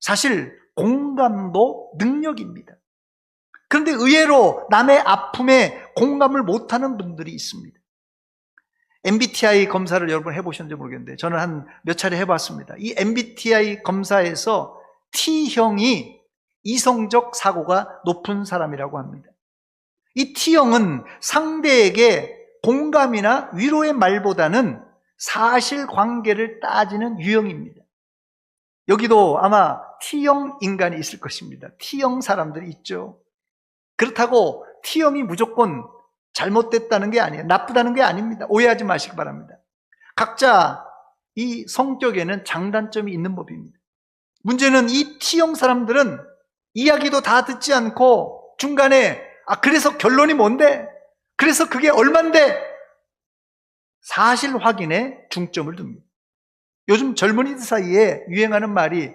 사실 공감도 능력입니다. 그런데 의외로 남의 아픔에 공감을 못하는 분들이 있습니다. MBTI 검사를 여러분 해보셨는지 모르겠는데 저는 한 몇 차례 해봤습니다. 이 MBTI 검사에서 T형이 이성적 사고가 높은 사람이라고 합니다. 이 T형은 상대에게 공감이나 위로의 말보다는 사실 관계를 따지는 유형입니다. 여기도 아마 T형 인간이 있을 것입니다. T형 사람들이 있죠. 그렇다고 T형이 무조건 잘못됐다는 게 아니에요. 나쁘다는 게 아닙니다. 오해하지 마시기 바랍니다. 각자 이 성격에는 장단점이 있는 법입니다. 문제는 이 T형 사람들은 이야기도 다 듣지 않고 중간에 아 그래서 결론이 뭔데? 그래서 그게 얼만데? 사실 확인에 중점을 둡니다. 요즘 젊은이들 사이에 유행하는 말이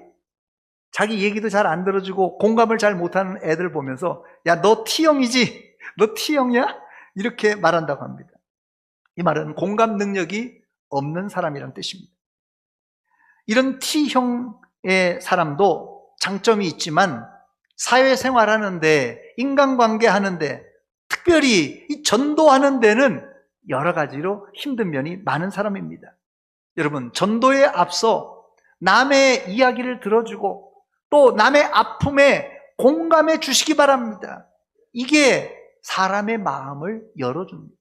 자기 얘기도 잘 안 들어주고 공감을 잘 못하는 애들 보면서 야 너 T형이지? 너 T형이야? 이렇게 말한다고 합니다. 이 말은 공감 능력이 없는 사람이란 뜻입니다. 이런 T형의 사람도 장점이 있지만 사회생활 하는데 인간관계 하는데 특별히 이 전도하는 데는 여러 가지로 힘든 면이 많은 사람입니다. 여러분, 전도에 앞서 남의 이야기를 들어주고 또 남의 아픔에 공감해 주시기 바랍니다. 이게 사람의 마음을 열어줍니다.